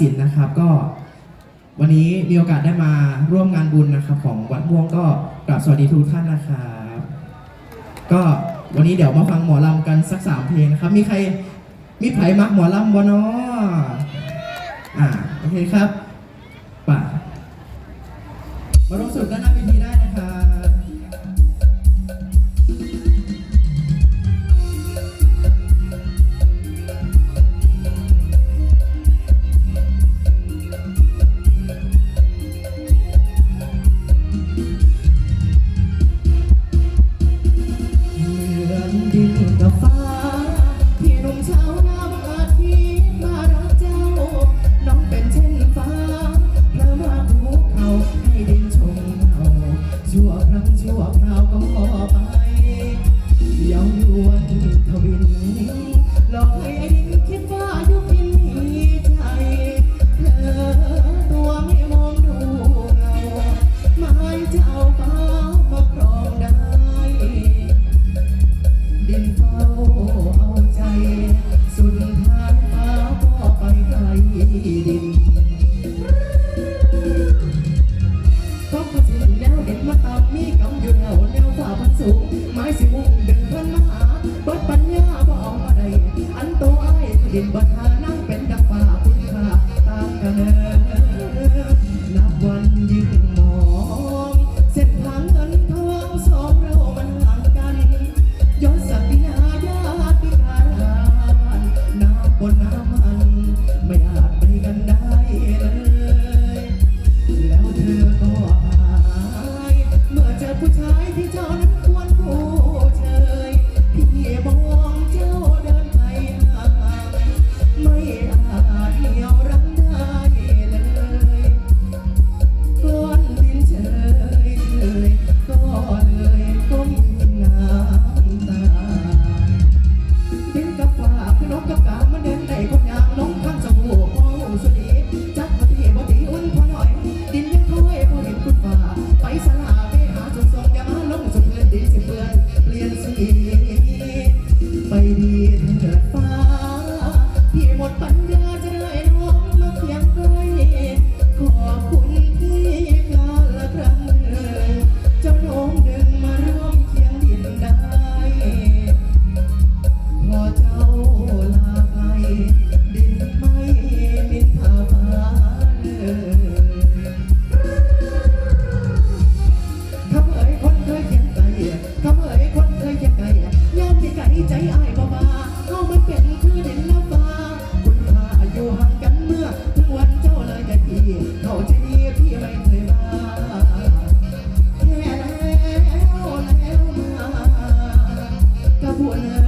สินนะครับ ก็วันนี้มีโอกาสได้มาร่วมงานบุญนะครับ ของวัดม่วงก็กราบสวัสดีทุกท่านนะครับก็วันนี้เดี๋ยวมาฟังหมอลำกันสักสามเพลงนะครับ มีใครมีไผมักหมอลำบ่เนาะอ่าโอเคครับป่ะมาร่วมสนุกด้านหน้าเวทีได้นะคะ กินบัตานั่งเป็นดักป่าคุณค่าตามกันเนับวันยิ่งมอง เส้นทางงินทองสองเรามันห่างกันย้อนสักดินาญาติการน้ำบนน้ำมัน ไม่อาจไปกันได้เลย แล้วเธอก็หาย เมื่อเจอผู้ชายที่จอน talk about Tabuan na